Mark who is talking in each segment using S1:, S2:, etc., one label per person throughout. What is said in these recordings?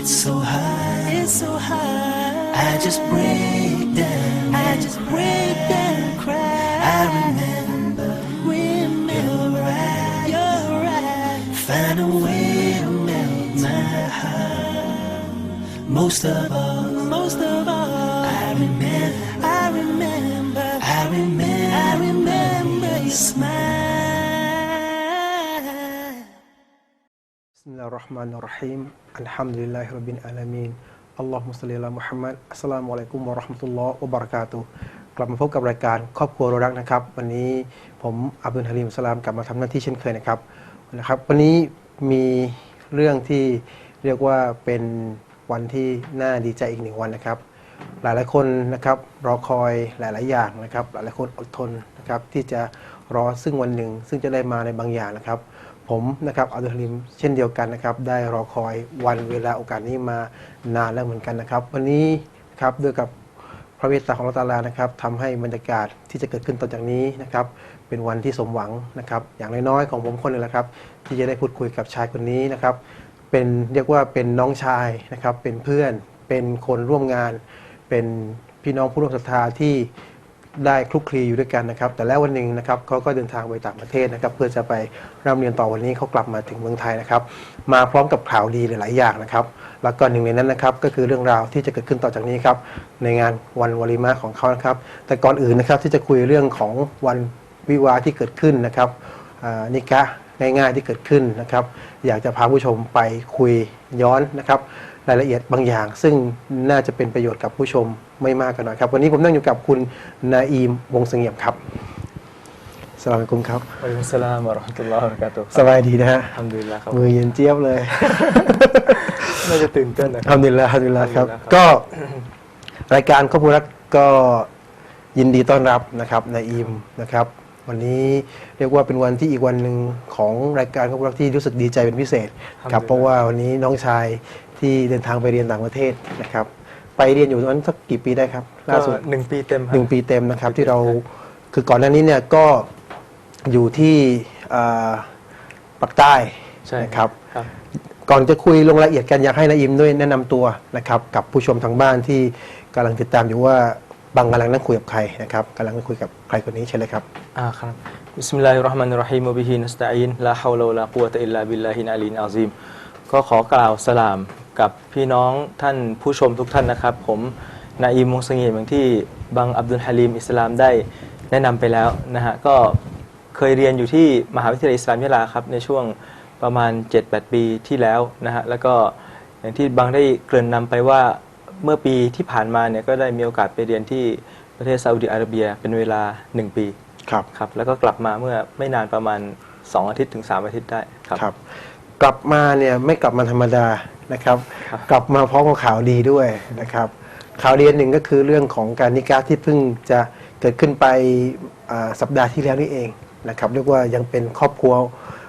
S1: It's so high. It's so high. I just break down. I just break down and cry. I remember. Remember. You're right. You're right. Find a way to melt my heart. Most of all.
S2: الرحمن الرحيم الحمد لله رب العالمينอัลลอฮุมะศ็อลลิอะลามุฮัมมัดอัสสลามุอะลัยกุมวะเราะห์มะตุลลอฮ์วะบะเราะกาตุฮ์กลับมาพบกับรายการครอบครัวเรารักนะครับ วันนี้ผมอับดุลฮะลีมสลามกลับมาทำหน้าที่เช่นเคยนะครับนะครับ วันนี้มีเรื่องที่เรียกว่าเป็นวันที่น่าดีใจอีกหนึ่งวันนะครับ หลายหลายๆคนนะครับรอคอยหลาย ๆ อย่างนะครับ หลายหลายๆคนอดทนนะครับที่จะรอซึ่งวันหนึ่ง ซึ่งจะได้มาในบางอย่างนะครับ ผมนะครับอัลดุลิมเช่นเดียวกันนะครับ ได้รอคอยวันเวลาโอกาสนี้มานานแล้วเหมือนกันนะครับ วันนี้ครับด้วยกับพระเมตตาของอัลลอฮฺตาลานะครับทำให้บรรยากาศที่จะเกิดขึ้นต่อจากนี้นะครับ เป็นวันที่สมหวังนะครับ อย่างน้อยๆของผมคนหนึงแหละครับ ที่จะได้พูดคุยกับชายคนนี้นะครับ เป็นเรียกว่าเป็นน้องชายนะครับ เป็นเพื่อน เป็นคนร่วมงาน เป็นพี่น้องผู้ร่วมศรัทธาที่ ได้คลุกคลีอยู่ด้วยกันนะครับ แต่แล้ววันหนึ่งนะครับเขาก็เดินทางไปต่างประเทศนะครับ เพื่อจะไปร่ำเรียนต่อวันนี้เขากลับมาถึงเมืองไทยนะครับ มาพร้อมกับข่าวดีหลาย ๆ อย่างนะครับ แล้วก็หนึ่งในนั้นนะครับก็คือเรื่องราวที่จะเกิดขึ้นต่อจากนี้ครับในงานวันวาลิมะของเขานะครับ แต่ก่อนอื่นนะครับที่จะคุยเรื่องของวันวิวาที่เกิดขึ้นนะครับนิกะง่ายๆที่เกิดขึ้นนะครับ อยากจะพาผู้ชมไปคุยย้อนนะครับ รายละเอียดบางอย่าง ซึ่งน่าจะเป็นประโยชน์กับผู้ชม ไม่มากก็น้อยครับ วันนี้ผมนั่งอยู่กับคุณนาอีมวงศ์เสงี่ยมครับสลามอะลัยกุมครับ
S3: วะอะลัยกุมสสลามวะเราะห์มะตุลลอฮ์วะบะเราะกาตุฮ์
S2: สบายดีนะฮะ
S3: อัลฮัมดุลิลลาห์ครับ
S2: มือเย็นเจี๊ยบเลย
S3: น่าจะตื่นเต้นนะค
S2: ทำ
S3: รับ
S2: ดีแล้วทำดีแล้วครับ
S3: อัลฮัมดุลิลลาห์ครับ
S2: ก็รายการครอบครัวรักก็ยินดีต้อนรับนะครับนาอีมนะครับ วันนี้เรียกว่าเป็นวันที่อีกวันหนึ่งของรายการครอบครัวรักที่รู้สึกดีใจเป็นพิเศษครับเพราะว่าวันนี้น้องชายที่เดินทางไปเรียนต่างประเทศนะครับ ไปเรียนอยู่ตอนนั้นสักกี่ปีได้ครับล่าสุด
S3: ก็หนึ่งปีเต็มครั
S2: หนึ่งปีเต็มนะครับ ที่เราคือก่อนหน้านี้เนี่ยก็อยู่ที่อ่าปักใต้
S3: ใช่
S2: นะครับ
S3: ครับ
S2: ก่อนจะคุยลงรายละเอียดกันอยากให้นาอิมด้วยแนะนำตัวนะครับกับผู้ชมทางบ้านที่กำลังติดตามอยู่ว่าบางกำลังนั่งคุยกับใครนะครับกำลังนั่งคุยกับใครคนนี้เชิญเลยครับ
S3: อ่าครับบิสมิลลาฮิรเราะห์มานิรเราะฮีมวะบิฮินัสตะอีนลาฮาวลาวะลากุวะตะอิลลาบิลลาฮิลอาลีนอาซีมก็ขอกล่าวสลาม กับพี่น้องท่านผู้ชมทุกท่านนะครับ ผมนาอีมวงศ์เสงี่ยมอย่างที่บังอับดุลฮะลีมอิสลามได้แนะนำไปแล้วนะฮะก็เคยเรียนอยู่ที่มหาวิทยาลัยอิสลามยะลาครับในช่วงประมาณ 7-8 ปีที่แล้วนะฮะแล้วก็อย่างที่บังได้เกริ่นนำไปว่าเมื่อปีที่ผ่านมาเนี่ยก็ได้มีโอกาสไปเรียนที่ประเทศซาอุดิอาระเบีย เป็นเวลา 1 ปี
S2: ครับ
S3: ครับแล้วก็กลับมาเมื่อไม่นานประมาณ 2 อาทิตย์ถึง 3 อาทิตย์ได้ครับ
S2: ครับ กลับมาเนี่ยไม่กลับมาธรรมดา นะครับ
S3: ครับ
S2: กลับมาพร้อมกับข่าวดีด้วยนะครับ ข่าวดีอันหนึ่งก็คือเรื่องของการนิกาที่เพิ่งจะเกิดขึ้นไปอ่าสัปดาห์ที่แล้วนี่เองนะครับเรียกว่ายังเป็นครอบครัว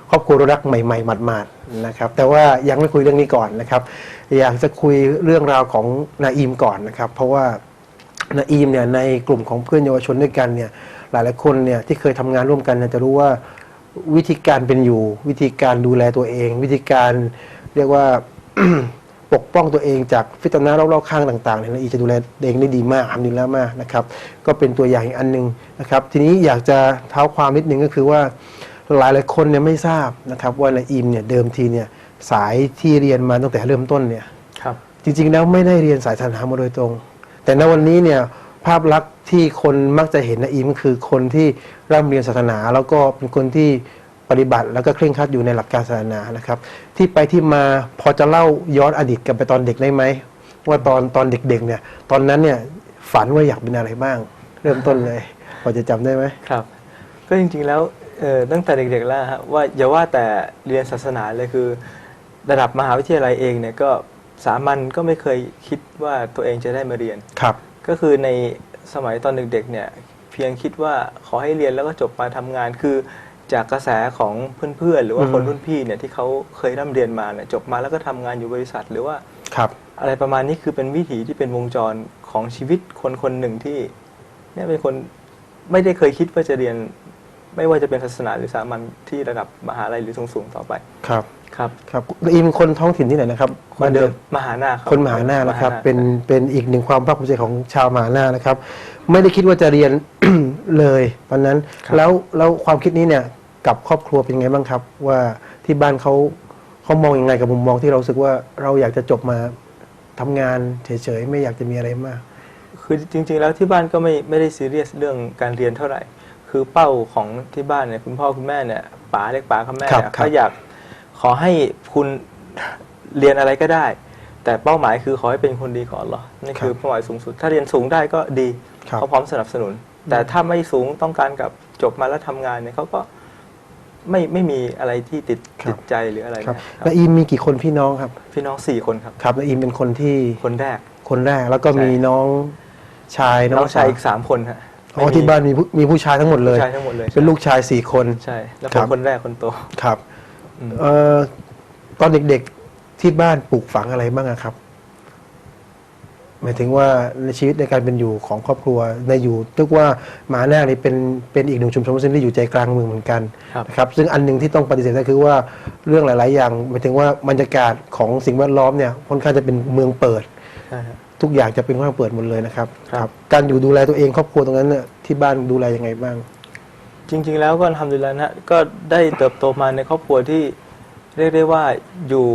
S2: ครอบครัวรักใหม่ๆหมาดๆนะครับแต่ว่ายังไม่คุยเรื่องนี้ก่อนนะครับ อยากจะคุยเรื่องราวของนาอีมก่อนนะครับ เพราะว่านาอีมเนี่ยในกลุ่มของเพื่อนเยาวชนด้วยกันเนี่ยหลายๆคนเนี่ยที่เคยทำงานร่วมกันเนี่ยจะรู้ว่าวิธีการเป็นอยู่ วิธีการดูแลตัวเอง วิธีการเรียกว่า ปกป้องตัวเองจากฟิตนารอบๆข้างต่างๆเนี่ยนาอีจะดูแลตัวเองได้ดีมากทำดีแล้วมากนะครับ ก็เป็นตัวอย่างอีกอันหนึ่งนะครับ ทีนี้อยากจะเท้าความนิดนึงก็คือว่าหลายๆคนเนี่ยไม่ทราบนะครับว่านาอีมเนี่ยเดิมทีเนี่ยสายที่เรียนมาตั้งแต่เริ่มต้นเนี่ย
S3: ครับ
S2: จริงๆ แล้วไม่ได้เรียนสายศาสนามาโดยตรง แต่ณวันนี้เนี่ยภาพลักษณ์ที่คนมักจะเห็นนะอีมคือคนที่ร่ำเรียนศาสนา แล้วก็เป็นคนที่ ปฏิบัติ แล้วก็เคร่งครัดอยู่ในหลักการศาสนานะครับ ที่ไปที่มาพอจะเล่าย้อนอดีตกลับไปตอนเด็กได้ไหมว่าตอนตอนเด็กๆเนี่ยตอนนั้นเนี่ยฝันว่าอยากเป็นอะไรบ้าง เริ่มต้นเลยพอจะจำได้ไหม
S3: ครับ ก็จริงๆแล้วเอ่อตั้งแต่เด็กๆแล้วฮะว่าอย่าว่าแต่เรียนศาสนาเลยคือ ระดับมหาวิทยาลัยเองเนี่ยก็สามัญก็ไม่เคยคิดว่าตัวเองจะได้มาเรียน
S2: ครับ
S3: ก็คือในสมัยตอนเด็กๆเนี่ยเพียงคิดว่าขอให้เรียนแล้วก็จบมาทำงานคือ จากกระแสของเพื่อนๆ หรือว่า
S2: อืม
S3: คนรุ่นพี่เนี่ยที่เขาเคยร่ำเรียนมาเนี่ยจบมาแล้วก็ทำงานอยู่บริษัทหรือว่า
S2: ครับ
S3: อะไรประมาณนี้คือเป็นวิถีที่เป็นวงจรของชีวิตคนคนหนึ่งที่เนี่ยเป็นคนไม่ได้เคยคิดว่าจะเรียน ไม่ว่าจะเป็นศาสนาหรือสามัญที่ระดับมหาลัยหรือสูงๆต่อไป
S2: ครับ
S3: ครับ
S2: ครับละอิมเป็นคนท้องถิ่นที่ไหนนะครับ
S3: คนเดิมมหานาคครับ
S2: คนมหานาคนะครับ
S3: มหา
S2: เป็นเป็นอีกหนึ่งความภาคภูมิใจของชาวมหานาคนะครับ ไม่ได้คิดว่าจะเรียนเลยตอนนั้น แล้วแล้วความคิดนี้เนี่ย กับครอบครัวเป็นยังไงบ้างครับ ว่าที่บ้านเขาเขามองยังไงกับมุมมองที่เรารู้สึกว่าเราอยากจะจบมาทำงานเฉยๆไม่อยากจะมีอะไรมาก
S3: คือจริงๆแล้วที่บ้านก็ไม่ไม่ได้ซีเรียสเรื่องการเรียนเท่าไหร่ คือเป้าของที่บ้านเนี่ยคุณพ่อคุณแม่เนี่ยป๋าเรียกป๋ากับแม่
S2: ครับ
S3: เนี่ย
S2: ครับ
S3: เขาอยากขอให้คุณ เรียนอะไรก็ได้ แต่เป้าหมายคือขอให้เป็นคนดีก่อนเหรอนี่คือเป้าหมายสูงสุด ถ้าเรียนสูงได้ก็ดี
S2: ครับ
S3: เขาพร้อมสนับสนุน แต่ถ้าไม่สูงต้องการกับจบมาแล้วทำงานเนี่ยเขาก็ ไม่ไม่มีอะไรที่ติด
S2: ครับ
S3: ติดใจหรืออะไร
S2: ครับ
S3: เนี่ยครับ
S2: แล้วอิมมีกี่คนพี่น้องครับ
S3: พี่น้องสี่คนครับ
S2: ครับแล้วอิมเป็นคนที่
S3: คนแรก
S2: คนแรกแล้วก็
S3: ใช่
S2: มีน้องชาย
S3: น้องชายอีก
S2: สว
S3: สามคนฮะ
S2: อ๋อที่บ้านมีผู้มีผู้ชายทั้งหมดเลย
S3: ผู้ชายทั้งหมดเลย
S2: เป็นลูกชายสี่คน
S3: ใช่ แล้วผ
S2: ครั
S3: ม
S2: บ
S3: คนแรกคนโต
S2: ครับ
S3: อืม
S2: เอ่อตอนเด็กๆที่บ้านปลูกฝังอะไรบ้างอะครับ หมายถึงว่าในชีวิตในการเป็นอยู่ของครอบครัวในอยู่เรียกว่าหมาแน่นี่เป็นเป็นอีกหนึ่งชุมชนมุสลิมที่อยู่ใจกลางเมืองเหมือนกัน
S3: ครับ
S2: นะครับซึ่งอันหนึ่งที่ต้องปฏิเสธก็คือว่าเรื่องหลาย ๆ อย่างหมายถึงว่าบรรยากาศของสิ่งแวดล้อมเนี่ยค่อนข้างจะเป็นเมืองเปิด
S3: ใช่ฮะ
S2: ทุกอย่างจะเป็นค่อนข้างเปิดหมดเลยนะครับ
S3: ครับ
S2: การอยู่ดูแลตัวเองครอบครัวตรงนั้นเนี่ยที่บ้านดูแลยังไงบ้าง
S3: จริงๆแล้วก็ทำดีแล้วนะฮะก็ได้เติบโตมาในครอบครัวที่เรียกได้ว่าอยู่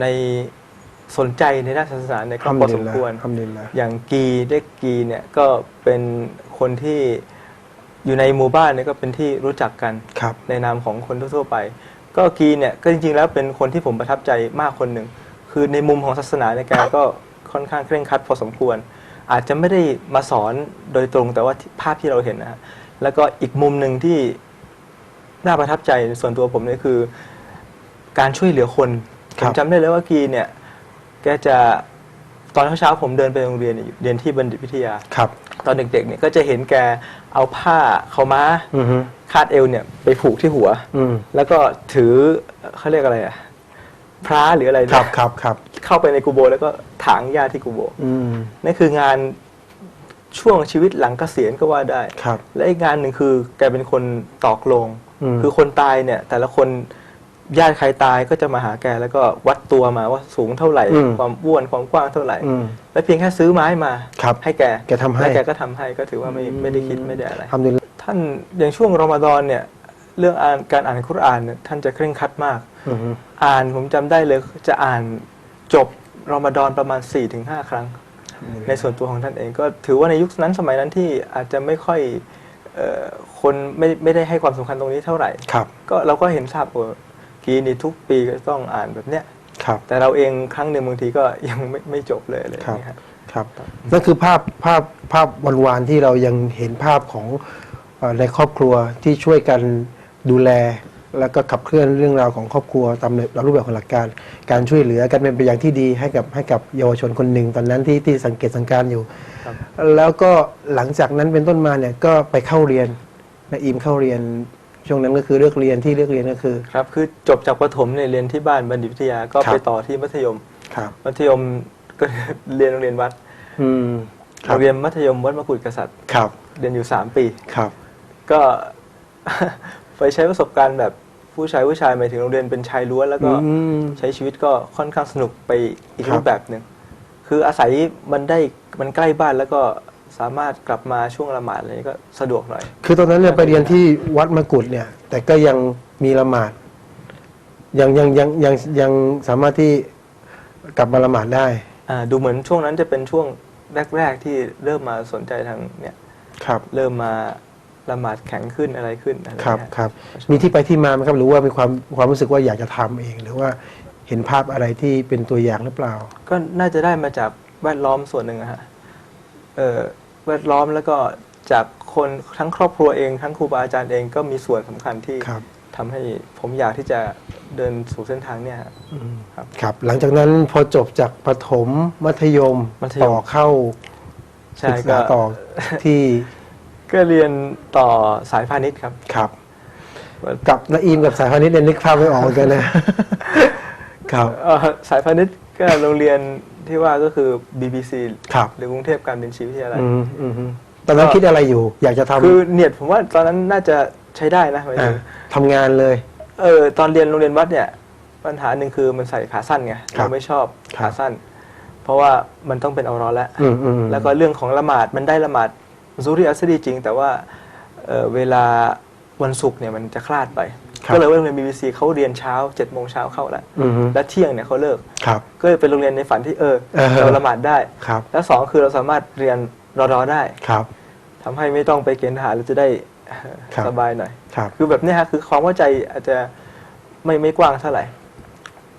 S3: ใน สนใจในด้านศาสนาในครอบครัวสมควร
S2: ทำดีแล้ว
S3: อย่างกีเด็กกีเนี่ยก็เป็นคนที่อยู่ในหมู่บ้านเนี่ยก็เป็นที่รู้จักกัน
S2: ครับ
S3: ในนามของคนทั่วๆไป ก็กีเนี่ยก็จริงๆแล้วเป็นคนที่ผมประทับใจมากคนหนึ่งคือในมุมของศาสนาในยแกก็ค่อนข้างเคร่งครัดพอสมควร อาจจะไม่ได้มาสอนโดยตรงแต่ว่าภาพที่เราเห็นนะฮะแล้วก็อีกมุมหนึ่งที่น่าประทับใจส่วนตัวผมเนี่ยคือ การช่วยเหลือคน
S2: ค
S3: ผ
S2: รับ
S3: มจำได้เลยว่ากีเนี่ยแกจะตอนเช้าๆผมเดินไปโรงเรียนเนี่ยเรียนที่บัณฑิตวิทยา
S2: ครับ
S3: ตอนเด็กๆเนี่ยก็จะเห็นแกเอาผ้าเขาวม้า
S2: อือฮึ
S3: คาดเอวเนี่ยไปผูกที่หัว
S2: อืม
S3: แล้วก็ถือเขาเรียกอะไรอะพระหรืออะไร
S2: ค
S3: เนี่ย
S2: รับครับครับ
S3: เข้าไปในกูโบแล้วก็ถางหญ้าที่กูโบ
S2: อืม
S3: นั่นคืองานช่วงชีวิตหลังเกษียณก็ว่าได้
S2: ครับ
S3: และอีกงานหนึ่งคือแกเป็นคนตอกโลง
S2: อืม
S3: คือคนตายเนี่ยแต่ละคน ญาติใครตายก็จะมาหาแกแล้วก็วัดตัวมาว่าสูงเท่าไหร่
S2: อืม
S3: ความอ้วนความกว้างเท่าไหร่
S2: อืม
S3: แล้วเพียงแค่ซื้อไม้มา
S2: ครับ
S3: ให้แก
S2: แกทำให้
S3: แล้วแกก็ทำให้ก็ถือว่าไม่ไม่ได้คิดไม่ได้อะไร
S2: ทำดีแล้ว
S3: ท่านอย่างช่วงรอมฎอนเนี่ยเรื่องอ่านการอ่านคุรอานเนี่ยท่านจะเคร่งครัดมาก
S2: อือฮึ
S3: อ่านผมจำได้เลยจะอ่านจบรอมฎอนประมาณ 4-5 ครั้ง ในส่วนตัวของท่านเองก็ถือว่าในยุคนั้นสมัยนั้นที่อาจจะไม่ค่อยเออคนไม่ไม่ได้ให้ความสำคัญตรงนี้เท่าไหร่
S2: ครับ
S3: ก็เราก็เห็นทราบว่า กีนี่ทุกปีก็ต้องอ่านแบบเนี้ย
S2: ครับ
S3: แต่เราเองครั้งหนึ่งบางทีก็ยังไม่ไม่จบเลยอะไรอย่างเลยฮะ
S2: ครับนั่นคือภาพภาพภาพวันวานๆที่เรายังเห็นภาพของเอ่อในครอบครัวที่ช่วยกันดูแล แล้วก็ขับเคลื่อนเรื่องราวของครอบครัวตามรูปแบบของหลักการ การช่วยเหลือกันเป็นไปอย่างที่ดีให้กับให้กับเยาวชนคนหนึ่งตอนนั้นที่ที่สังเกตสังการอยู่
S3: ครับ
S2: แล้วก็หลังจากนั้นเป็นต้นมาเนี่ยก็ไปเข้าเรียนนะอิมเข้าเรียน ช่วงนั้นก็คือเลือกเรียนที่เลือกเรียนก็คือ
S3: ครับ คือจบจากประถมเนี่ยเรียนที่บ้านบัณฑิตวิทยาก็
S2: ครับ
S3: ไปต่อที่มัธยม
S2: ครับ
S3: มัธยมก็ เรียนโรงเรียนวัด
S2: อืมค
S3: โร
S2: รับ
S3: งเรียนมัธยมวัดมกุฎกษัตริย์
S2: ครับ
S3: เรียนอยู่ 3 ปี
S2: ครับ
S3: ก็ ไปใช้ประสบการณ์แบบผู้ชายผู้ชายหมายถึงโรงเรียนเป็นชายล้วนแล้วก็
S2: อืม
S3: ใช้ชีวิตก็ค่อนข้างสนุกไปอีก
S2: ครับ
S3: รูปแบบหนึ่งคืออาศัยมันได้มันใกล้บ้านแล้วก็ สามารถกลับมาช่วงละหมาดอะไรก็สะดวกหน่อย
S2: คือตอนนั้นเนี่ยไปเรียนที่วัดมกุฎเนี่ย แต่ก็ยังมีละหมาด ยังยังยังยังยังสามารถที่กลับมาละหมาดได้
S3: อ่าดูเหมือนช่วงนั้นจะเป็นช่วงแรก ๆ ที่เริ่มมาสนใจทางเนี่ย
S2: ครับ
S3: เริ่มมาละหมาดแข็งขึ้นอะไรขึ้นอะไร
S2: ครับ
S3: เงี้ย
S2: ครับ มีที่ไปที่มาไหมครับหรือว่ามีความความรู้สึกว่าอยากจะทำเอง หรือว่าเห็นภาพอะไรที่เป็นตัวอย่างหรือเปล่า
S3: ก็น่าจะได้มาจากแวดล้อมส่วนหนึ่งอะฮะเออ แวดล้อมแล้วก็จากคนทั้งครอบครัวเองทั้งครูบาอาจารย์เองก็มีส่วนสำคัญที่
S2: ครับ
S3: ทำให้ผมอยากที่จะเดินสู่เส้นทางเนี่ยฮะ
S2: อืม
S3: ครับ
S2: ครับ หลังจากนั้นพอจบจากประถมมัธยม
S3: มัธยม
S2: ต่อเข้า
S3: ใช่
S2: ศึก
S3: ก็
S2: ษาต่อที่
S3: ก็เรียนต่อสายพาณิชย์ครับ
S2: ครับ กับนาอีมกับสายพาณิชย์เนี่ยนึกภาพไม่ออกเหมือนกันนะ ครับ
S3: เอ่อสายพาณิชย์ก็โรงเรียน ที่ว่าก็คือ BBC
S2: ครับ
S3: หรือกรุงเทพการบินชีวิทยาลัย
S2: อืมอืมอืมตอนนั้นคิดอะไรอยู่ อยากจะทำ
S3: คือเนียดผมว่าตอนนั้นน่าจะใช้ได้นะหมายถึ
S2: อ่างทำงานเลย
S3: เออตอนเรียนโรงเรียนวัดเนี่ยปัญหาหนึ่งคือมันใส่ขาสั้นไง
S2: ครับ
S3: เราไม่ชอบ
S2: ครับ
S3: ขาสั้น เพราะว่ามันต้องเป็นเอารอแล้ว
S2: อืมอืม
S3: แล้วก็เรื่องของละหมาดมันได้ละหมาดซูริอัสดีจริง แต่ว่าเอ่อเวลาวันศุกร์เนี่ยมันจะคลาดไป
S2: ครับ
S3: ก็เลยว่าโรงเรียนบีบีซีเขาเรียนเช้า7จ็ดโมงเช้าเข้าแล้ว
S2: อืม
S3: แล้วเที่ยงเนี่ยเขาเลิก
S2: ครับ
S3: ก็เลยเป็นโรงเรียนในฝันที่เออ
S2: เออ
S3: เราละหมาดได้
S2: ครับ
S3: แล้วสองคือเราสามารถเรียนรอรอได้
S2: ครับ
S3: ทำให้ไม่ต้องไปเกณฑ์ทหารเราจะได้เอ่อ
S2: ครับ
S3: สบายหน่อย
S2: ครับ
S3: คือแบบเนี้ยฮะคือความเข้าใจอาจจะไม่ไม่กว้างเท่าไหร่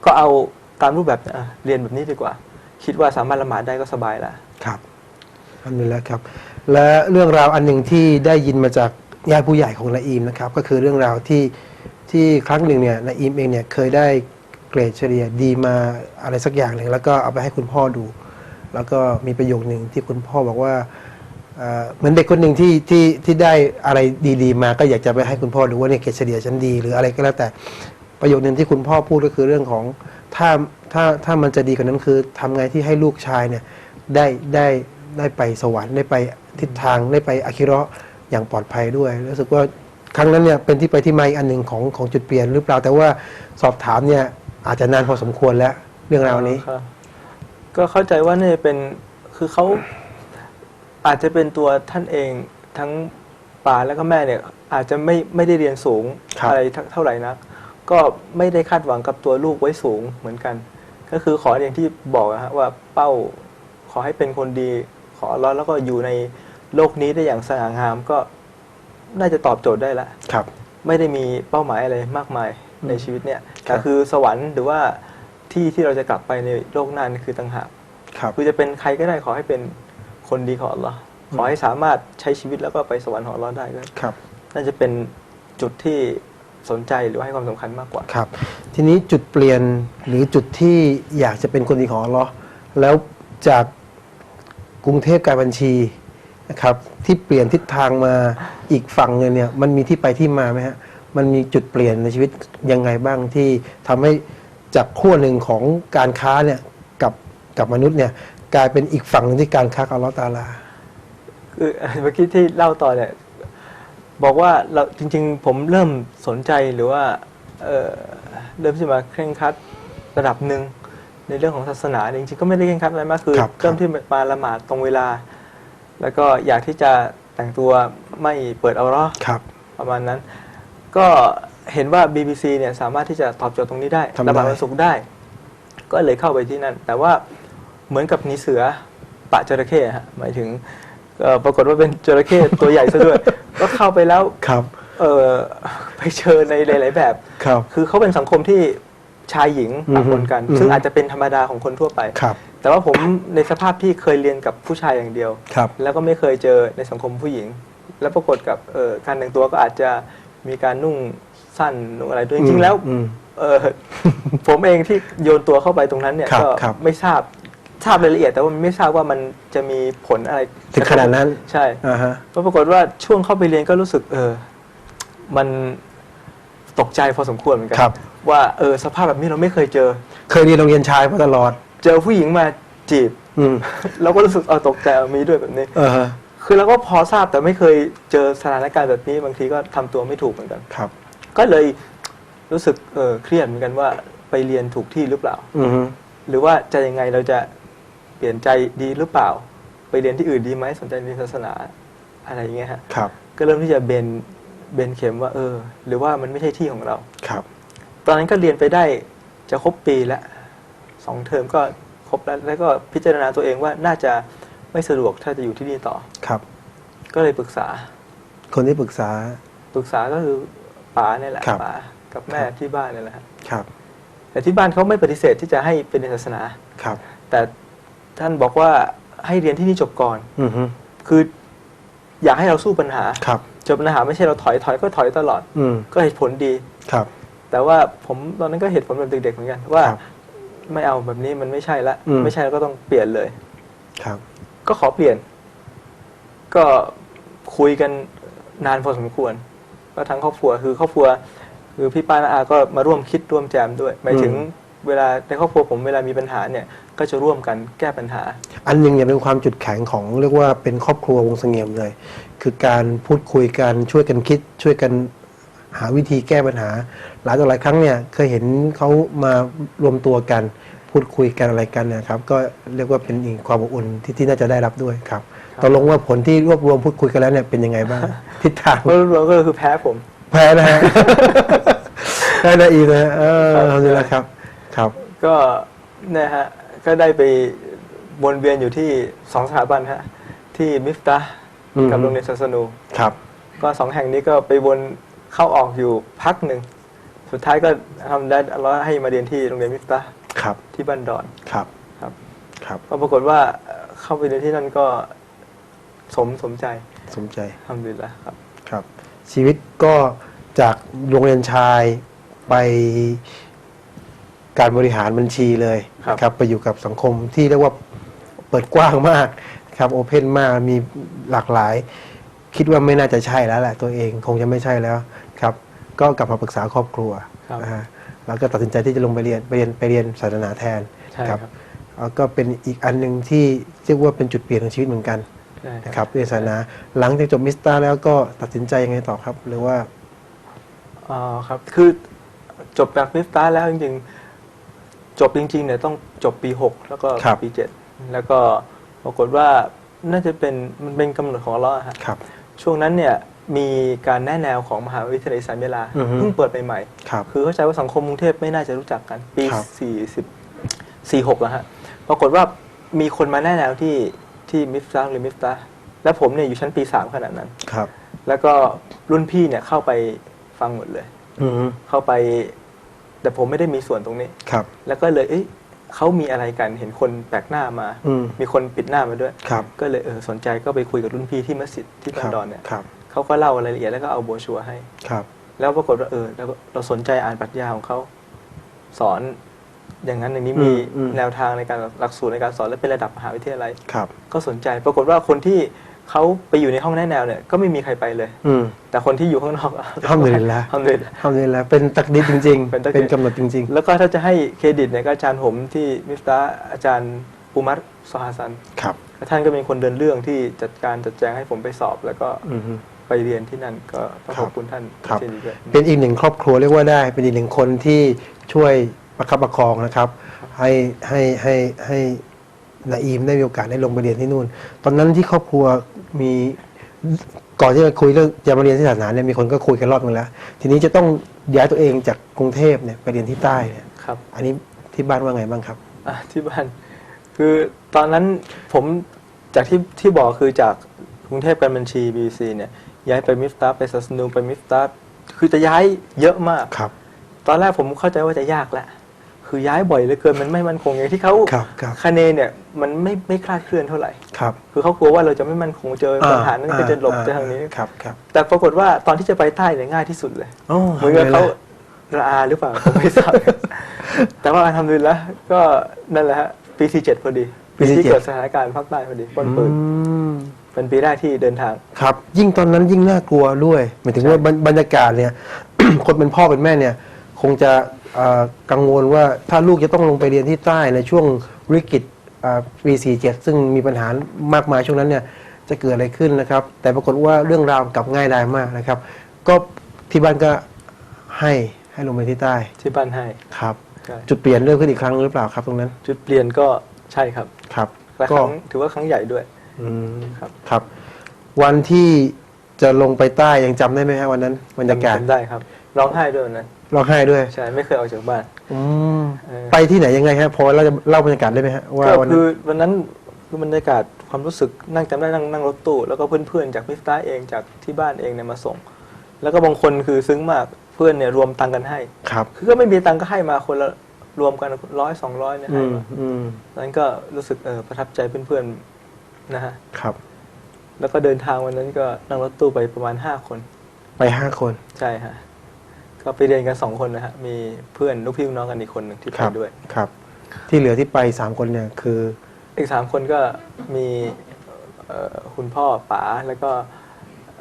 S3: ก็เอาตามรูปแบบอะเรียนแบบนี้ดีกว่า คิดว่าสามารถละหมาดได้ก็สบายละ
S2: ครับอันนี้แล้วครับ และเรื่องราวอันหนึ่งที่ได้ยินมาจากญาติผู้ใหญ่ของนาอีมนะครับ ก็คือเรื่องราวที่ ที่ครั้งหนึ่งเนี่ยนายอีมเองเนี่ยเคยได้เกรดเฉลี่ยดีมาอะไรสักอย่างหนึ่งแล้วก็เอาไปให้คุณพ่อดู แล้วก็มีประโยคหนึ่งที่คุณพ่อบอกว่าเอ่อเหมือนเด็กคนหนึ่งที่ที่ที่ได้อะไรดีๆ มาก็อยากจะไปให้คุณพ่อดูว่าเนี่ยเกรดเฉลี่ยฉันดี หรืออะไรก็แล้วแต่ประโยคหนึ่งที่คุณพ่อพูดก็คือเรื่องของถ้าถ้าถ้ามันจะดีกว่านั้นคือทำไงที่ให้ลูกชายเนี่ยได้ได้ได้ไปสวรรค์ได้ไปทิศทางได้ไปอาคิเราะห์อย่างปลอดภัยด้วยรู้สึกว่า ครั้งนั้นเนี่ยเป็นที่ไปที่มาอีกอันหนึ่งของของจุดเปลี่ยนหรือเปล่าแต่ว่าสอบถามเนี่ยอาจจะนานพอสมควรแล้วเรื่องราวนี้
S3: ครับก็เข้าใจว่านี่เป็นคือเขาอาจจะเป็นตัวท่านเองทั้งป่าแล้วก็แม่เนี่ยอาจจะไม่ไม่ได้เรียนสูง
S2: ครับ
S3: อะไรเท่าเท่าไหร่นัก ก็ไม่ได้คาดหวังกับตัวลูกไว้สูงเหมือนกัน ก็คือขออย่างที่บอกนะฮะว่าเป้าขอให้เป็นคนดี ขออัลเลอฮ์แล้วก็อยู่ในโลกนี้ได้อย่างสง่างามก็ น่าจะตอบโจทย์ได้ละ
S2: ครับ
S3: ไม่ได้มีเป้าหมายอะไรมากมายในชีวิตเนี่ยแต่คือสวรรค์หรือว่าที่ที่เราจะกลับไปในโลกหน้านี่คือต่างหาก
S2: ครับ
S3: คือจะเป็นใครก็ได้ขอให้เป็นคนดีของอัลลอฮ์ขอให้สามารถใช้ชีวิตแล้วก็ไปสวรรค์ของอัลลอฮ์ได้ก็
S2: ครับ
S3: น่าจะเป็นจุดที่สนใจหรือว่าให้ความสำคัญมากกว่า
S2: ครับ ทีนี้จุดเปลี่ยนหรือจุดที่อยากจะเป็นคนดีของอัลเลอฮ์แล้วจากกรุงเทพการบัญชี นะครับที่เปลี่ยนทิศทางมาอีกฝั่งหนึงเนี่ยมันมีที่ไปที่มาไหมฮะมันมีจุดเปลี่ยนในชีวิตยังไงบ้างที่ทำให้จากขั้วหนึ่งของการค้าเนี่ยกับกับมนุษย์เนี่ยกลายเป็นอีกฝั่งหนึงที่การค้ากับอัลเลอฮ์ตะอาลา
S3: คือเมื่อกี้ที่เล่าต่อเนี่ยบอกว่าเราจริง ๆ ผมเริ่มสนใจหรือว่าเอ่อเริ่มที่มาเคร่งครัดระดับหนึ่งในเรื่องของศาสนาจริงๆก็ไม่ได้เคร่งครัดอะไรมากคือ
S2: ครับ
S3: เริ่มที่มาละหมาดตรงเวลา แล้วก็อยากที่จะแต่งตัวไม่เปิดเอาเราะห์
S2: ครับ
S3: ประมาณนั้น ก็เห็นว่า BBC เนี่ยสามารถที่จะตอบโจทย์ตรงนี้ได้
S2: ทำได้
S3: ระบาดวันศุกร์ได้ ก็เลยเข้าไปที่นั่น แต่ว่าเหมือนกับหนีเสือปะจระเข้ฮะหมายถึงเอ่อปรากฏว่าเป็นจระเข้ ตัวใหญ่ซะด้วย ก็เข้าไปแล้ว
S2: ครับ
S3: เออไปเจอในหลาย ๆ แบบ
S2: ครับ
S3: คือเขาเป็นสังคมที่ชายหญิงปะปนกัน
S2: อือฮึ
S3: ซึ่งอาจจะเป็นธรรมดาของคนทั่วไป
S2: ครับ
S3: แต่ว่าผมในสภาพที่เคยเรียนกับผู้ชายอย่างเดียว
S2: ครับ
S3: แล้วก็ไม่เคยเจอในสังคมผู้หญิง แล้วปรากฏกับเอ่อการแต่งตัวก็อาจจะมีการนุ่งสั้นนุ่งอะไรด้วยจริงๆแล้ว
S2: อืม
S3: เออผมเองที่โยนตัวเข้าไปตรงนั้นเนี่ย
S2: ครับ
S3: ก็
S2: ครับ
S3: ไม่ทราบทราบรายละเอียด แต่ว่ามันไม่ทราบว่ามันจะมีผลอะไร
S2: ถึงขนาดนั้น
S3: ใช่
S2: อ่าฮะ
S3: แล้วปรากฏว่าช่วงเข้าไปเรียนก็รู้สึกเออ มันตกใจพอสมควรเหมือนกั
S2: ครับ
S3: ว่าเออสภาพแบบนี้เราไม่เคยเจอ
S2: เคยเรียนโรงเรียนชายมาตลอด
S3: เจอผู้หญิงมาจีบ
S2: อืม
S3: เราก็รู้สึกเออตกใจเออมีด้วยแบบนี้
S2: เออฮะ
S3: คือเราก็พอทราบแต่ไม่เคยเจอสถานการณ์แบบนี้บางทีก็ทำตัวไม่ถูกเหมือนกัน
S2: ครับ
S3: ก็เลยรู้สึกเออเครียดเหมือนกันว่าไปเรียนถูกที่หรือเปล่า
S2: อือฮึ
S3: หรือว่าจะยังไงเราจะเปลี่ยนใจดีหรือเปล่า ไปเรียนที่อื่นดีไหมสนใจเรียนศาสนาอะไรอย่างเงี้ยฮะ
S2: ครับ
S3: ก็เริ่มที่จะเบนเบนเข็มว่าเออ หรือว่ามันไม่ใช่ที่ของเรา
S2: ครับ
S3: ตอนนั้นก็เรียนไปได้จะครบปีแล้ว สองเทอมก็ครบแล้วแล้วก็พิจารณาตัวเองว่าน่าจะไม่สะดวกถ้าจะอยู่ที่นี่ต่อ
S2: ครับ
S3: ก็เลยปรึกษา
S2: คนที่ปรึกษา
S3: ปรึกษาก็คือป๋าเนี่ยแหละ
S2: ครับ
S3: ป๋ากับแม่
S2: ครับ
S3: ที่บ้านเนี่ยแหละครับ
S2: ครับ
S3: แต่ที่บ้านเขาไม่ปฏิเสธที่จะให้เป็นในศาสนา
S2: ครับ
S3: แต่ท่านบอกว่าให้เรียนที่นี่จบก่อน
S2: อือฮึ
S3: คืออยากให้เราสู้ปัญหา
S2: ครับ
S3: จบปัญหาไม่ใช่เราถอยถอยก็ถอยตลอด
S2: อืม
S3: ก็เหตุผลดี
S2: ครับ
S3: แต่ว่าผมตอนนั้นก็เหตุผลแบบเด็กๆเหมือนกันว่า
S2: ครับ
S3: ไม่เอาแบบนี้มันไม่ใช่ละ
S2: อืม
S3: ไม่ใช่แล้วก็ต้องเปลี่ยนเลย
S2: ครับ
S3: ก็ขอเปลี่ยน ก็คุยกันนานพอสมควร ก็ทั้งครอบครัวคือครอบครัว คือพี่ป้านาอาก็มาร่วมคิดร่วมแจมด้วยหมายถึงเวลาในครอบครัวผมเวลามีปัญหาเนี่ย ก็จะร่วมกันแก้ปัญหา
S2: อันหนึ่งเนี่ยเป็นความจุดแข็งของเรียกว่าเป็นครอบครัววงเสงี่ยมเลย คือการพูดคุยกันช่วยกันคิด ช่วยกัน หาวิธีแก้ปัญหา หลายต่อหลายครั้งเนี่ยเคยเห็นเขามารวมตัวกัน พูดคุยกันอะไรกันเนะครับก็เรียกว่าเป็นอีกความอบอุ่นที่ที่น่าจะได้รับด้วยครับตกลงว่าผลที่รวบรวมพูดคุยกันแล้วเนี่ยเป็นยังไงบ้างทิศทาง
S3: เพราะรวมก็คือแพ้ผม
S2: แพ้นะฮะได้นะอีกนะเออ
S3: ครับ
S2: ทำดีแล้วครับครับ
S3: ก็เนี่ยฮะก็ได้ไปวนเวียนอยู่ที่สองสถาบันฮะที่มิฟตา
S2: อืม
S3: กับโรงเรียนศาสนู
S2: ครับ
S3: ก็สองแห่งนี้ก็ไปวน เข้าออกอยู่พักหนึ่ง สุดท้ายก็ทำได้แล้วให้มาเรียนที่โรงเรียนมิฟตา
S2: ครับ
S3: ที่บ้านดอน
S2: ครับ
S3: ครับ
S2: ครับ
S3: ก็ปรากฏว่าเอ่อเข้าไปเรียนที่นั่นก็สมสมใจ
S2: สมใจ
S3: ทำดีแล้วครับ
S2: ครับ ชีวิตก็จากโรงเรียนชายไปการบริหารบัญชีเลย
S3: ครับ
S2: นะครับไปอยู่กับสังคมที่เรียกว่าเปิดกว้างมากครับโอเพนมากมีหลากหลาย คิดว่าไม่น่าจะใช่แล้วแหละตัวเองคงจะไม่ใช่แล้วครับ ก็กลับมาปรึกษาครอบครัว
S3: ครับ
S2: นะฮะแล้วก็ตัดสินใจที่จะลงไปเรียนไปเรียนไปเรียนศาสนาแทน
S3: ใช่ครับ
S2: แล้วก็เป็นอีกอันหนึ่งที่เรียกว่าเป็นจุดเปลี่ยนของชีวิตเหมือนกัน
S3: ใช่
S2: นะครับเรียนศาสนาหลังจากจบมิสตาแล้วก็ตัดสินใจยังไงต่อครับ หรือว่า
S3: อ๋อครับคือจบจากมิฟตาแล้วจริงๆจบจริงๆเนี่ยต้องจบปี 6 แล้วก็
S2: ครับ
S3: ปี 7 แล้วก็ปรากฏว่าน่าจะเป็นมันเป็นกำหนดของอัลเลอฮ์ฮะ
S2: ครับ
S3: ช่วงนั้นเนี่ยมีการแนะแนวของมหาวิทยาลัยอิสามเยลา
S2: อือฮึ
S3: เพิ่งเปิดใหม่
S2: ครับ
S3: ๆคือเข้าใจว่าสังคมกรุงเทพไม่น่าจะรู้จักกัน ปี
S2: ครับ
S3: 40 46แล้วฮะปรากฏว่ามีคนมาแนะแนวที่ที่มิฟตาหรือมิฟตาและผมเนี่ยอยู่ชั้นปี 3 ขนาดนั้น
S2: ครับ
S3: แล้วก็รุ่นพี่เนี่ยเข้าไปฟังหมดเลย
S2: อืม
S3: เข้าไป แต่ผมไม่ได้มีส่วนตรงนี้
S2: ครับ
S3: แล้วก็เลยเอ้ย เขามีอะไรกันเห็นคนแปลกหน้ามา
S2: อืม
S3: มีคนปิดหน้ามาด้วย
S2: ครับ
S3: ก็เลยเออสนใจก็ไปคุยกับรุ่นพี่ที่มัสยิดที่
S2: ค
S3: บัน
S2: รับ
S3: ดอนเนี่ย
S2: ครับ
S3: เขาก็เล่ารายละเอียดแล้วก็เอาโบรชัวร์ให้
S2: ครับ
S3: แล้วปรากฏว่าเออแล้วก็เราสนใจอ่านปรัชญาของเขาสอนอย่างนั้นอย่างนี้
S2: อืม
S3: มี
S2: อืม
S3: แนวทางในการหลักสูตรในการสอนและเป็นระดับมหาวิทยาลัย
S2: ครับ
S3: ก็สนใจปรากฏว่าคนที่ เขาไปอยู่ในห้องแนะแนวเนี่ยก็ไม่มีใครไปเลย
S2: อืม
S3: แต่คนที่อยู่ข้างนอก
S2: อัลฮัมดุลิลลาห์
S3: ทำเลย
S2: ทำเลยแล้วเป็นตักดิดจริง
S3: เป็นตักดิร
S2: เป็นกำหนดจริง
S3: แล้วก็ถ้าจะให้เครดิตเนี่ยก็อาจารย์ผมที่มิฟตาอาจารย์ปูมัตซอฮาซัน
S2: ๆ ครับ
S3: ท่านก็เป็นคนเดินเรื่องที่จัดการจัดแจงให้ผมไปสอบ แล้วก็
S2: อืมฮึ
S3: ไปเรียนที่นั่นก็ต้องขอบคุณท่าน
S2: ครับ
S3: เช่นนี้ด้วย
S2: เป็นอีกหนึ่งครอบครัวเรียกว่าได้ เป็นอีกหนึ่งคนที่ช่วยประคับประคองนะครับ ให้ให้ให้ให้นาอีมได้มีโอกาสได้ลงไปเรียนที่นู่น ตอนนั้นที่ครอบครัว มีก่อนที่จะคุยเรื่องจะมาเรียนที่ศาสนาเนี่ยมีคนก็คุยกันรอบนึงแล้ว ทีนี้จะต้องย้ายตัวเองจากกรุงเทพเนี่ยไปเรียนที่ใต้เนี่ย
S3: ครับ
S2: อันนี้ที่บ้านว่าไงบ้างครับ
S3: อะที่บ้าน คือตอนนั้นผมจากที่ที่บอกคือจากกรุงเทพการบัญชี BC เนี่ยย้ายไปมิฟตาไปซัสนูไปมิฟตาคือจะย้ายเยอะมาก
S2: ครับ
S3: ตอนแรกผมเข้าใจว่าจะยากแหละ คือย้ายบ่อยเหลือเกินมันไม่มั่นคงอย่างที่เขา
S2: ครับครับ
S3: คะเนเนี่ยมันไม่ไม่คลาดเคลื่อนเท่าไหร่
S2: ครับ
S3: คือเขากลัวว่าเราจะไม่มั่นคงเจอปัญหานั้นก็จะหลบ
S2: อ่
S3: จะทางนี้
S2: ครับครับ
S3: แต่ปรากฏว่าตอนที่จะไปใต้เนี่ยง่ายที่สุดเลย
S2: โอ้
S3: เหมือนกับเขาระอาหรือเปล่าผมไม่ทราบแต่ว่าทำดีแล้วก็นั่นแหละฮะปีที่เจ็ดพอดีปีที่เกิดสถานการณ์ภาคใต้พอดีปนปืน
S2: อืม
S3: เป็นปีแรกที่เดินทาง
S2: ครับ ยิ่งตอนนั้นยิ่งน่ากลัวด้วยหมายถึงว่าบรรบรรยากาศเนี่ย คนเป็นพ่อเป็นแม่เนี่ย คงจะเอ่อกังวลว่าถ้าลูกจะต้องลงไปเรียนที่ใต้ในช่วงวิกฤตอ่าปี47 ซึ่งมีปัญหามากมายช่วงนั้นเนี่ยจะเกิดอะไรขึ้นนะครับ แต่ปรากฏว่าเรื่องราวกลับง่ายดายมากนะครับ ก็ที่บ้านก็ให้ให้ลงไปที่ใต้
S3: ที่บ้านให้
S2: ครับ
S3: ใช่
S2: จุดเปลี่ยนเริ่มขึ้นอีกครั้งหรือเปล่าครับตรงนั้น
S3: จุดเปลี่ยนก็ใช่ครับ
S2: ครับ
S3: และค
S2: ก็
S3: รั้งถือว่าครั้งใหญ่ด้วย
S2: อืม
S3: ครับ
S2: ครับ วันที่จะลงไปใต้ยังจำได้ไหมครับวันนั้นบรรยากาศ
S3: จำได้ครับ ร้องไห้ด้วยวันนั้น
S2: ร้องไห้ด้วย
S3: ใช่ไม่เคยออกจากบ้าน
S2: อืม
S3: เออ
S2: ไปที่ไหนยังไงครับพอเราจะเล่าบรรยากาศได้ไหมฮะว่า
S3: ก็
S2: วัน
S3: คื
S2: นั้น
S3: อวันนั้นคือบรรยากาศความรู้สึกนั่งจำได้นั่งนั่งรถตู้แล้วก็เพื่อนๆจากมิสตาเองจากที่บ้านเองเนี่ยมาส่ง แล้วก็บางคนคือซึ้งมากเพื่อนเนี่ยรวมตังค์กันให้
S2: ครับ
S3: คือก็ไม่มีตังค์ก็ให้มาคนละรวมกันร้อยสองร้อยเนี่ย
S2: อื
S3: ให้
S2: ม
S3: มา
S2: อืม
S3: นั้นก็รู้สึกเออประทับใจเพื่อนๆนะฮะ
S2: ครับ
S3: แล้วก็เดินทางวันนั้นก็นั่งรถตู้ไปประมาณห้าคน
S2: ไปห้าคน
S3: ใช่ฮะ ก็ไปเรียนกันสองคนนะฮะมีเพื่อนลูกพี่ลูกน้องกันอีกคนหนึ่งที่
S2: ค
S3: ไป
S2: รับ
S3: ด้วย
S2: ครับ ที่เหลือที่ไปสามคนเนี่ยคือ
S3: อีกสามคนก็มีเอ่อคุณพ่อป๋าแล้วก็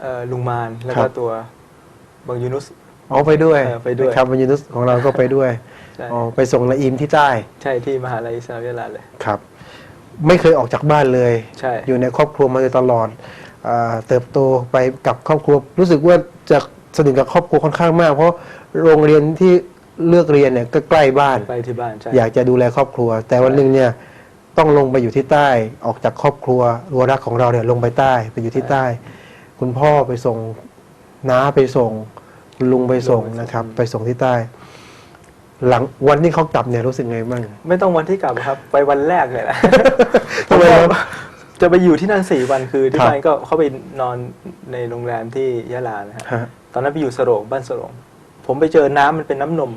S3: เอ่อลุงมานแล้วก็ตัวบางยูนุส
S2: อ๋อไปด้วย
S3: เออไปด้วย
S2: นะครับวันยูนุสของเราก็ไปด้วย
S3: ใช่
S2: อ๋อไปส่งนาอิมที่ใต้
S3: ใช่ที่มหาลัยอิสลามยะลาเลย
S2: ครับ ไม่เคยออกจากบ้านเลย
S3: ใช่
S2: อยู่ในครอบครัวมาโดยตลอดอาเติบโตไปกับครอบครัว รู้สึกว่าจะ สนิทกับครอบครัวค่อนข้างมาก เพราะโรงเรียนที่เลือกเรียนเนี่ยก็ใกล้บ้าน
S3: ไปที่บ้านใช่
S2: อยากจะดูแลครอบครัว แต่วันหนึ่งเนี่ยต้องลงไปอยู่ที่ใต้ออกจากครอบครัวรัวรักของเราเนี่ยลงไปใต้ไปอยู่ที่ใต้ คุณพ่อไปส่งน้าไปส่งคุณลุงไปส่งนะครับ ไปส่งที่ใต้ หลังวันที่เขากลับเนี่ยรู้สึกไงบ้าง
S3: ไม่ต้องวันที่กลับครับ ไปวันแรกเลยนะ
S2: ทำไมครับ
S3: จะไปอยู่ที่นั่นสี่วันคือที่
S2: ครับ
S3: บ้านก็เข้าไปนอนในโรงแรมที่ยะลานะฮะ
S2: ฮะ
S3: ตอนนั้นไปอยู่สโรงบ้านสโรงผมไปเจอน้ำมันเป็นน้ำนม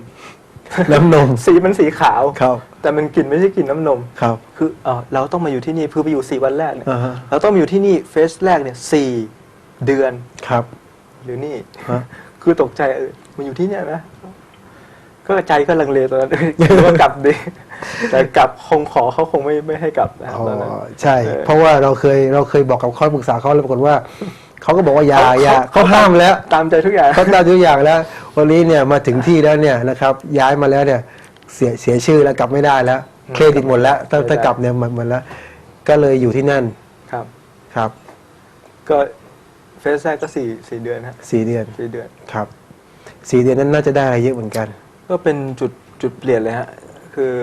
S2: น้ำนม
S3: สีมันสีขาว
S2: ครับ
S3: แต่มันกลิ่นไม่ใช่กลิ่นน้ำนม
S2: ครับ
S3: คือเออเราต้องมาอยู่ที่นี่เพื่อไปอยู่สี่วันแรกเนี่ย
S2: อ่าฮะ
S3: เราต้องมาอยู่ที่นี่เฟสแรกเนี่ยสี่เดือน
S2: ครับ
S3: หรือนี่
S2: ฮะ
S3: คือตกใจเออมาอยู่ที่เนี่ยนะ ก็ใจก็ลังเลตอนนั้นคิดว่ากลับดี แต่กลับคงขอเขาคงไม่ไม่ให้กลับนะครับ
S2: อ๋อ
S3: ตอนนั้น
S2: ใช่
S3: เออ
S2: เพราะว่าเราเคยเราเคยบอกกับข้อปรึกษาเขาแล้วปรากฏว่าเขาก็บอกว่าอย่า
S3: เขา
S2: อย่า
S3: เขา
S2: เขาห้ามแล้ว
S3: ตามใจทุกอย่าง
S2: เขาตามทุกอย่างแล้ว วันนี้เนี่ยมาถึงที่แล้วเนี่ยนะครับย้ายมาแล้วเนี่ยเสียเสียชื่อแล้วกลับไม่ได้แล้ว
S3: อืม
S2: เครดิตหมดแล้วถ้า
S3: ไม่ได้
S2: ถ้ากลับเนี่ยหมดหมดแล้ว ก็เลยอยู่ที่นั่น
S3: ครับ
S2: ครับ
S3: ก็เฟสแรกก็สี่สี่เดือนฮะ
S2: สี่เดือน
S3: สี่เดือน
S2: ครับสี่เดือนนั้นน่าจะได้อะไรเยอะเหมือนกัน
S3: ก็เป็นจุดจุดเปลี่ยนเลยฮะคือ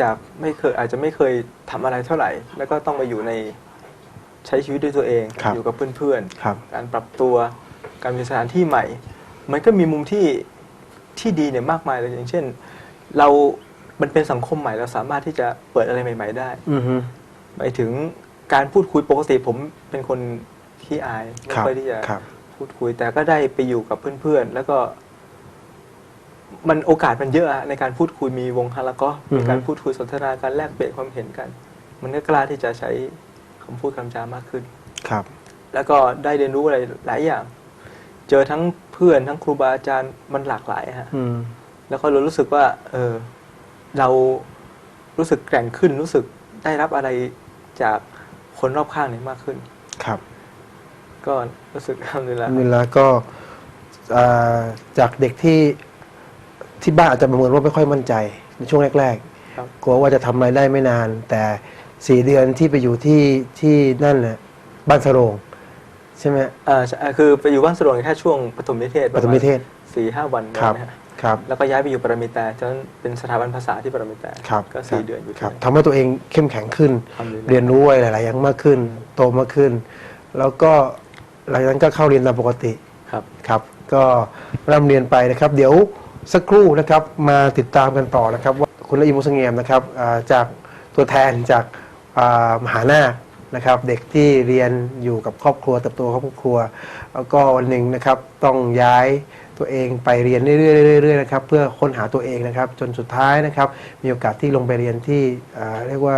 S3: จากไม่เคยอาจจะไม่เคยทำอะไรเท่าไหร่ แล้วก็ต้องมาอยู่ในใช้ชีวิตด้วยตัวเอง
S2: ครับ
S3: อยู่กับเพื่อน
S2: ครับ
S3: ๆการปรับตัวการมีสถานที่ใหม่ มันก็มีมุมที่ที่ดีเนี่ยมากมายเลยอย่างเช่น เรา มันเป็นสังคมใหม่เราสามารถที่จะเปิดอะไรใหม่ ๆ ได้
S2: อือฮึ
S3: หมายถึงการพูดคุยปกติผมเป็นคนขี้อายไม่
S2: ครับ
S3: ค่อยที่จะ
S2: ครับ
S3: พูดคุยแต่ก็ได้ไปอยู่กับเพื่อนๆ แล้วก็ มันโอกาสมันเยอะอะในการพูดคุยมีวงฮาละก็มีการพูดคุยสนทนาการแลกเปลี่ยนความเห็นกัน มันก็กล้าที่จะใช้คำพูดคำจามากขึ้น
S2: ครับ
S3: แล้วก็ได้เรียนรู้อะไรหลายอย่าง เจอทั้งเพื่อนทั้งครูบาอาจารย์มันหลากหลายฮะ
S2: อืม
S3: แล้วก็เรารู้สึกว่า เออ เรารู้สึกแกร่งขึ้น รู้สึกได้รับอะไรจากคนรอบข้างเนี่ยมากขึ้น
S2: ครับ
S3: ก็รู้สึกทำดีแล้ว
S2: เวลาก็อ่าจากเด็กที่ ที่บ้านอาจจะประเมินว่าไม่ค่อยมั่นใจในช่วงแรก
S3: ครับ
S2: ๆ กลัวว่าจะทำอะไรได้ไม่นาน แต่สี่เดือนที่ไปอยู่ที่ที่นั่นแหละบ้านสโรงใช่ไหม
S3: อ่าใช่คือไปอยู่บ้านสะดวกแค่ช่วงปฐมนิเทศ
S2: ปฐมนิเทศ
S3: สี่ห้าวัน
S2: ครับ
S3: นะฮะ
S2: ครับ
S3: แล้วก็ย้ายไปอยู่ปรมิตาจนเป็นสถาบันภาษาที่ปรมิตา
S2: ครับ
S3: ก็สี่เดือนอยู่
S2: ครับ
S3: ที่
S2: ทำให้ตัวเองเข้มแข็งขึ้น
S3: ทำดี
S2: เรียนรู้อะไรหลาย ๆ อย่างมากขึ้น โตมากขึ้น แล้วก็หลังจากนั้นก็เข้าเรียนตามปกติ
S3: ครับ
S2: ครับ ก็ร่ำเรียนไปนะครับ เดี๋ยว สักครู่นะครับมาติดตามกันต่อนะครับ ว่าคุณละอิมุสเงียมนะครับจากตัวแทนจากอ่ามหานาคนะครับ เด็กที่เรียนอยู่กับครอบครัวเติบโตครอบครัว แล้วก็วันหนึ่งนะครับต้องย้ายตัวเองไปเรียนเรื่อยๆๆนะครับเพื่อค้นหาตัวเองนะครับ จนสุดท้ายนะครับ มีโอกาสที่ลงไปเรียนที่เรียกว่า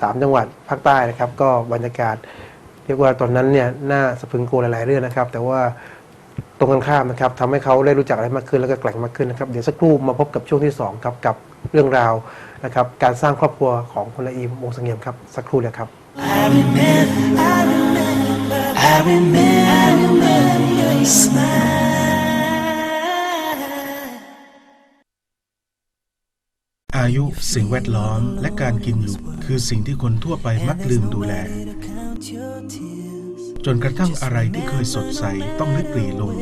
S2: สามจังหวัดภาคใต้นะครับ ก็บรรยากาศ เรียกว่าตอนนั้นเนี่ยน่าสะพึงกลัวหลายๆเรื่องนะครับ แต่ว่า ตรงกันข้ามนะครับทำให้เขาได้รู้จักอะไรมากขึ้นแล้วก็แกร่งมากขึ้นนะครับ เดี๋ยวสักครู่มาพบกับช่วงที่สองครับกับเรื่องราวนะครับการสร้างครอบครัวของคุณละอีมวงศ์เสงี่ยมครับสักครู่เดียครับ
S1: I remember, I remember, I remember your smile.
S4: อายุสิ่งแวดล้อมและการกินอยู่ คือสิ่งที่คนทั่วไปมักลืมดูแล จนกระทั่งอะไรที่เคยสดใสต้องริบหรี่ลง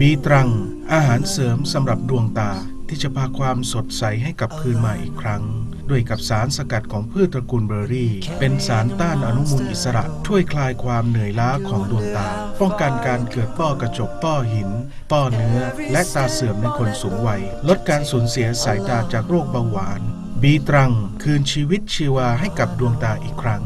S4: บีตรัง อาหารเสริมสำหรับดวงตาที่จะพาความสดใสให้กลับคืนมาอีกครั้ง ด้วยกับสารสกัดของพืชตระกูลเบอร์รี่ เป็นสารต้านอนุมูลอิสระ ช่วยคลายความเหนื่อยล้าของดวงตา ป้องกันการเกิดต้อกระจกต้อหินต้อเนื้อ และตาเสื่อมในคนสูงวัย ลดการสูญเสียสายตาจากโรคเบาหวาน บีตรังคืนชีวิตชีวาให้กับดวงตาอีกครั้ง